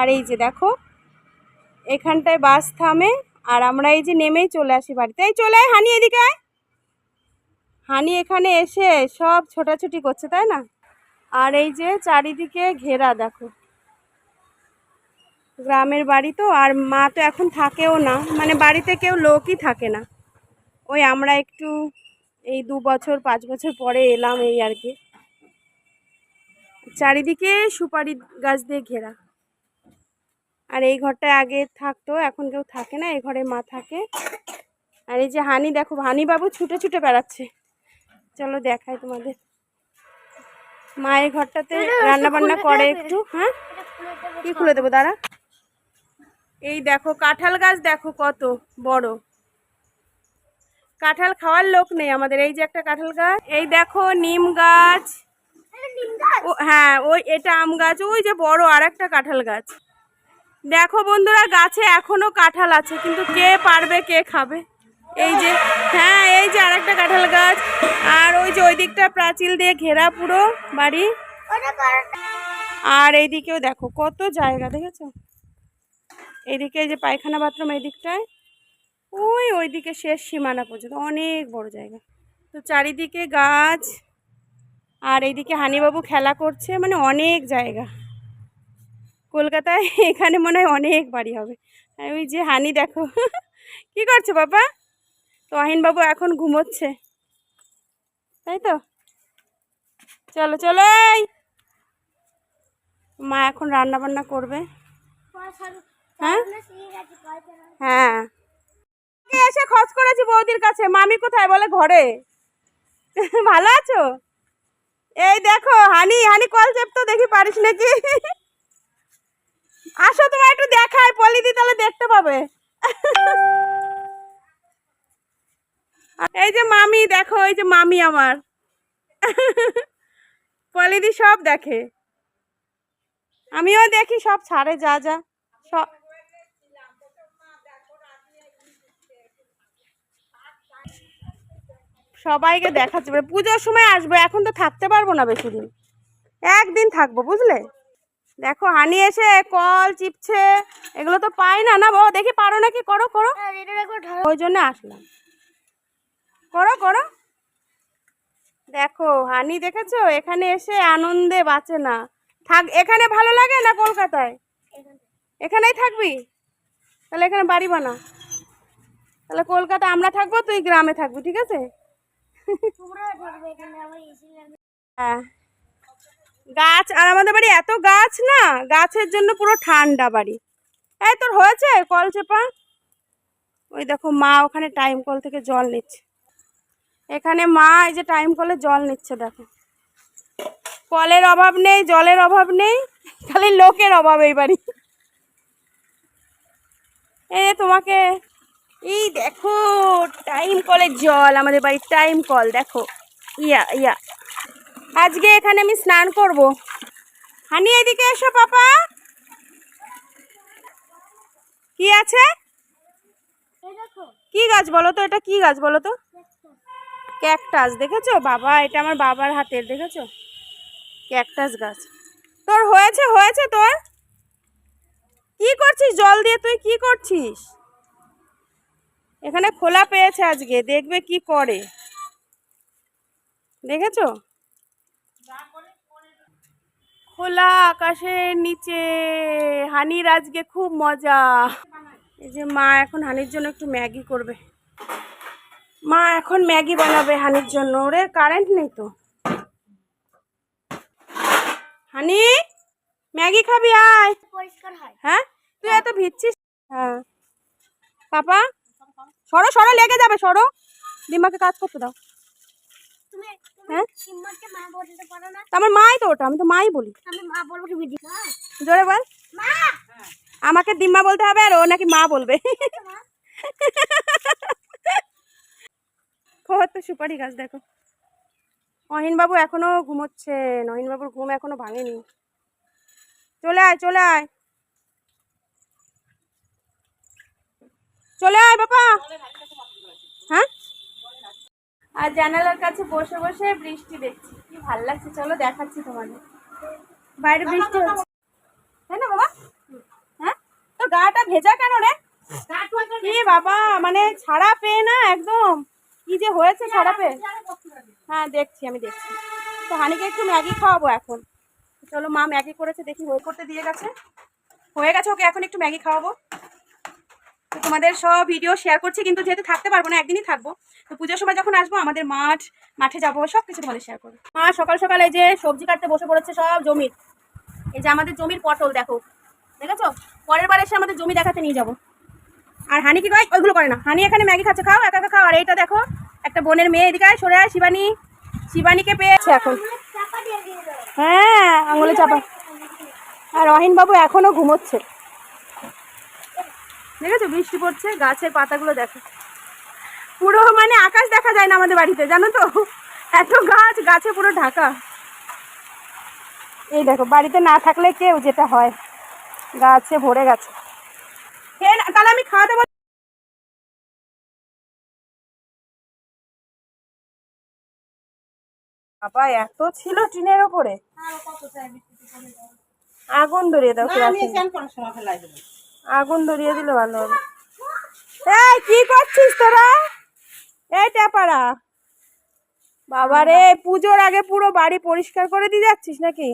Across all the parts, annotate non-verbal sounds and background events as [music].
আর এই যে দেখো, এখানটায় বাস থামে আর আমরা এই যে নেমেই চলে আসি বাড়িতে। এই চলে আয়, হানি, এদিকে আয়। হানি এখানে এসে সব ছোটাছুটি করছে, তাই না? আর এই যে চারিদিকে ঘেরা, দেখো। গ্রামের বাড়ি তো, আর মা তো এখন থাকেও না। মানে বাড়িতে কেউ লোকই থাকে না। ওই আমরা একটু এই দু বছর, পাঁচ বছর পরে এলাম এই আর কি। চারিদিকে সুপারি গাছ দিয়ে ঘেরা। আর এই ঘরটা আগে থাকতো এখন কেউ থাকে না এই ঘরে মা থাকে। আর এই যে হানি দেখো হানি বাবু ছুটে ছুটে বেড়াচ্ছে। চলো দেখাই তোমাদের। মা এই ঘরটাতে রান্না বান্না করে একটু হ্যাঁ? কি খুলে দেবো দাঁড়া। এই দেখো কাঁঠাল গাছ দেখো কত বড়। কাঁঠাল খাওয়ার লোক নেই আমাদের এই যে একটা কাঁঠাল গাছ এই দেখো নিম গাছ। ও হ্যাঁ ওই এটা আম গাছ ওই যে বড় আর একটা কাঁঠাল গাছ। দেখো বন্ধুরা, গাছে এখনও কাঁঠাল আছে, কিন্তু কে পারবে, কে খাবে? এই যে হ্যাঁ এই যে আর একটা কাঁঠাল গাছ। আর ওই যে ওই দিকটা প্রাচীল দিয়ে ঘেরা পুরো বাড়ি। আর এইদিকেও দেখো, কত জায়গা, দেখেছ? এইদিকে এই যে পায়খানা বাথরুম এই দিকটায় ওই ওইদিকে শেষ সীমানা পর্যন্ত, অনেক বড় জায়গা। তো চারিদিকে গাছ, আর এইদিকে হানিবাবু খেলা করছে মানে অনেক জায়গা। কলকাতায় [laughs] এখানে মনে হয় অনেক বাড়ি হবে। ওই যে হানি দেখো, [laughs] কি করছ বাবা? তো আহিনবাবু এখন ঘুমোচ্ছে। তাই তো? চলো চলো। মা এখন রান্না বান্না করবে। হ্যাঁ? হ্যাঁ। এসে খোঁজ করেছি বৌদির কাছে। মামি কোথায়? বলে ঘরে। [laughs] ভালো আছো? এই দেখো, হানি হানি কল চেপতো দেখি পারিস নাকি? আসো, তোমার একটু দেখায় পলিদি তাহলে দেখতে পাবে। এই যে মামি, দেখো, এই যে মামি আমার। পলিদি সব দেখে। আমিও দেখি, সব ছাড়ে যা যা। সব সবাইকে দেখাচ্ছে পুজোর সময় আসব, এখন তো থাকতে পারব না বেশি দিন। একদিন থাকব, বুঝলে? দেখো হানি এসে কল চিপছে এগুলো তো পাই না না বাবা? দেখি পারো নাকি? করো করো। ওই জন্য আসলাম। করো করো। দেখো হানি দেখেছ? এখানে এসে আনন্দে বাঁচে না। থাক এখানে ভালো লাগে না কলকাতায়? এখানেই থাকবি? তাহলে এখানে বাড়ি বানা। তাহলে কলকাতা আমরা থাকব তুই গ্রামে থাকবি ঠিক আছে? হ্যাঁ। গাছ, আর আমাদের বাড়ি এত গাছ না, গাছের জন্য পুরো ঠান্ডা বাড়ি। এই তোর হয়েছে কল চেপা? ওই দেখো মা ওখানে টাইম কল থেকে জল নিচ্ছে। এখানে মা এই যে টাইম কলে জল নিচ্ছে, দেখো। কলের অভাব নেই, জলের অভাব নেই, খালি লোকের অভাব এই বাড়ি। যে তোমাকে, এই দেখো টাইম কলের জল, আমাদের বাড়ির টাইম কল দেখো। ইয়া ইয়া। আজকে এখানে আমি স্নান করব। হানি এদিকে এসো পাপা। কি আছে? কি গাছ বলো তো এটা কি গাছ বলো তো? ক্যাকটাস দেখেছ? বাবা এটা আমার বাবার হাতের দেখেছ? ক্যাকটাস গাছ। তোর হয়েছে হয়েছে তোর? কি করছিস? জল দিয়ে তুই কি করছিস? এখানে খোলা পেয়েছে আজকে দেখবে কি করে। দেখেছ? খোলা আকাশের নিচে। হানির আজকে খুব মজা। এই যে মা এখন হানির জন্য একটু ম্যাগি করবে। মা এখন ম্যাগি বানাবে হানির জন্য। ওরে কারেন্ট নেই তো। হানি ম্যাগি খাবি আয়। পরিষ্কার হয়। হ্যাঁ? তুই এত ভিজছিস? হ্যাঁ। পাপা সরো সরো লেগে যাবে সরো। দিমাকে কাজ করতে দাও। তুমি হ্যাঁ? সিম্মাকে মা বলতে পারো না। তা আমার মাই তো ওটা আমি তো মাই বলি। আমি মা বলব কি জোরে বল। মা। আমাকে দিম্মা বলতে হবে আর ও নাকি মা বলবে। মা। খবর তো সুপারি গাছ দেখো। অহিনবাবু এখনও ঘুমোচ্ছে অহিনবাবুর ঘুম এখনও ভাঙেনি। চলে আয় চলে আয়। চলে আয় বাবা। হ্যাঁ? আর জানালার কাছে বসে বসে বৃষ্টি দেখছি। কি ভালো লাগছে। চলো দেখাচ্ছি তোমাদের। বাইরে বৃষ্টি হচ্ছে। তাই না বাবা? হ্যাঁ? তো গাটা ভেজা কেন রে? কি বাবা মানে ছাড়া পেয়ে না একদম। কি যে হয়েছে ছাড়া পেয়ে? হ্যাঁ দেখছি আমি দেখছি। তো হানিকে একটু ম্যাগি খাওয়াবো এখন। চলো মা ম্যাগি করেছে দেখি হয়ে করতে দিয়ে গেছে। হয়ে গেছে ওকে এখন একটু ম্যাগি খাওয়াবো। তোমাদের সব ভিডিও শেয়ার করছি, কিন্তু যেহেতু থাকতে পারব না, একদিনই থাকব। তো পুজোর সময় যখন আসব, আমাদের মাঠ, মাঠে যাব সব কিছু তোমাদের শেয়ার করব। মা, সকাল সকালে যে সবজি কাটতে বসে পড়েছে সব জমির। এই যে আমাদের জমির পটল, দেখো। দেখেছ? পরের বার এসে আমাদের জমি দেখাতে নিয়ে যাব। আর হানি কি কয় ওইগুলো করে না। হানি এখানে ম্যাগি খাচ্ছে, খাও, একা একা খাও। আর এইটা দেখো, একটা বোনের মেয়ে এদিকে সরে আয়, শিবানী। শিবানীকে পেয়েছে এখন। হ্যাঁ আঙুলে চাপা। আর রহিন বাবু এখনও ঘুমোচ্ছে। দেখেছ বৃষ্টি পড়ছে গাছের পাতাগুলো দেখো। পুরো মানে আকাশ দেখা যায় না আমাদের বাড়িতে জানো তো? এত গাছ গাছে পুরো ঢাকা। এই দেখো বাড়িতে না থাকলে কেউ যেটা হয় গাছে ভরে গেছে। তাহলে আমি খাওয়া দেবো বাবা এত ছিল টিনের ওপরে। আগুন ধরিয়ে দাও কেরাসিন। আগুন ধরিয়ে দিলে ভালো হবে। এই, কি করছিস তোরা? এই ট্যাপারা। বাবা রে পুজোর আগে পুরো বাড়ি পরিষ্কার করে দিয়ে যাচ্ছিস নাকি?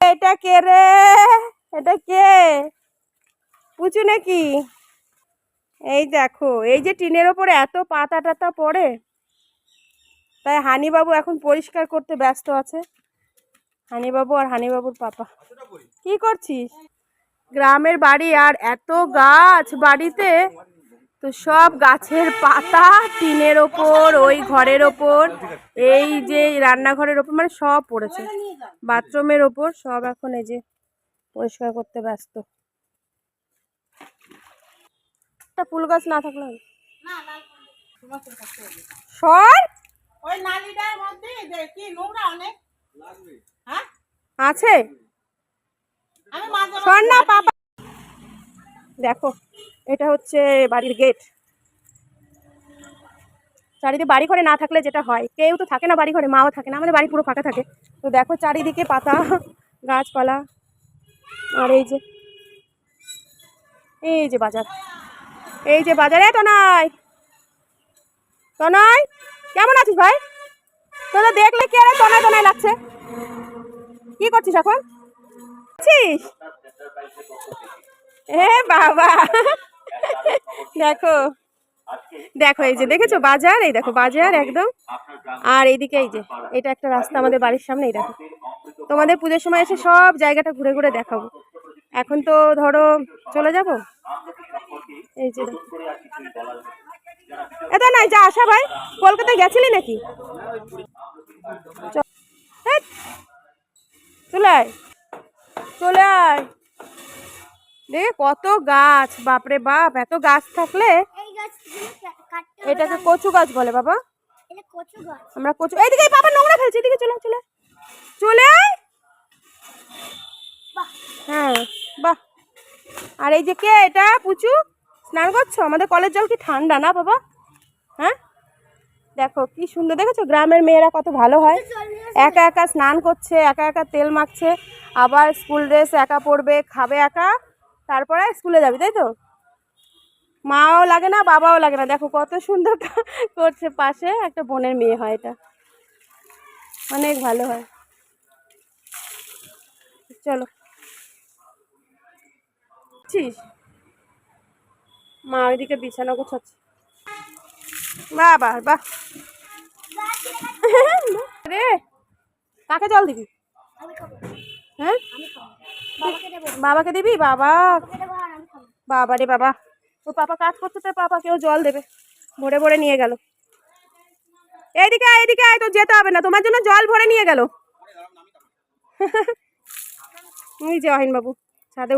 এটা কে রে? এটা কে? পুচু নাকি? এই দেখো, এই যে টিনের ওপরে এত পাতা টাতা পড়ে। তাই হানিবাবু এখন পরিষ্কার করতে ব্যস্ত আছে। হানিবাবু আর হানিবাবুর পাপা। কি করছিস? গ্রামের বাড়ি আর এত গাছ বাড়িতে? তো সব গাছের পাতা টিনের ওপর ওই ঘরের ওপর এই যে রান্নাঘরের ওপর মানে সব পড়েছে। বাথরুমের ওপর সব এখন এই যে পরিষ্কার করতে ব্যস্ত। একটা ফুল গাছ না থাকলে হবে। সর! ওই নালিটার মধ্যে দেখি নোংরা অনেক। হ্যাঁ? আছে? দেখো, এটা হচ্ছে বাড়ির গেট চারিদিকে বাড়ি ঘরে না থাকলে যেটা হয়, কেউ তো থাকে না বাড়ি ঘরে, মাও থাকে না, আমাদের বাড়ি পুরো ফাঁকা থাকে। তো দেখো চারিদিকে পাতা, গাছপালা, আর এই যে এই যে বাজার। এই যে বাজারে তো নয় তো কেমন আছিস ভাই? তোদের দেখলে কি আরে তনায় তনায় লাগছে? কি করছিস এখন? আছিস এ বাবা। দেখো। দেখো, এই যে দেখেছ বাজার? এই দেখো, বাজার একদম। আর এইদিকে এই যে, এটা একটা রাস্তা আমাদের বাড়ির সামনে, এই দেখো। তোমাদের পুজোর সময় এসে সব জায়গাটা ঘুরে ঘুরে দেখাবো। এখন তো ধরো, চলে যাব? এই যে। এটা নাই, যা আসা ভাই। কলকাতায় গেছিলি নাকি। চলে চলে আয়। দেখে কত গাছ বাপরে বাপ এত গাছ থাকলে এটাকে কচু গাছ বলে বাবা। আমরা কচু এইদিকে এই বাবা নোংরা ফেলছে এদিকে চলে আয়, চলে। চলে হ্যাঁ বাহ। আর এই যে কে এটা? পুচু? স্নান করছ? আমাদের কলের জল কি ঠান্ডা না বাবা? হ্যাঁ? দেখো, কি সুন্দর। দেখেছ? গ্রামের মেয়েরা কত ভালো হয়। একা একা স্নান করছে, একা একা তেল মাখছে, আবার স্কুল ড্রেস একা পরবে, খাবে একা, তারপরে স্কুলে যাবি, তাই তো? মাও লাগে না, বাবাও লাগে না। দেখো, কত সুন্দর করছে। পাশে একটা বোনের মেয়ে হয় এটা। অনেক ভালো হয়। চলো। মা ওইদিকে বিছানা গোছাচ্ছে। বাহ বাহ। রে, কাকে জল দিবি? হ্যাঁ? বাবাকে দিবি? বাবা। বাবা রে বাবা। ও পাপা কাজ করতে তো পাপা কেউ জল দেবে। ভরে ভরে নিয়ে গেল। এইদিকে এইদিকে আয় তো যেতে হবে না। তোমার জন্য জল ভরে নিয়ে গেল। [laughs] ওই যে বাবু ছাদে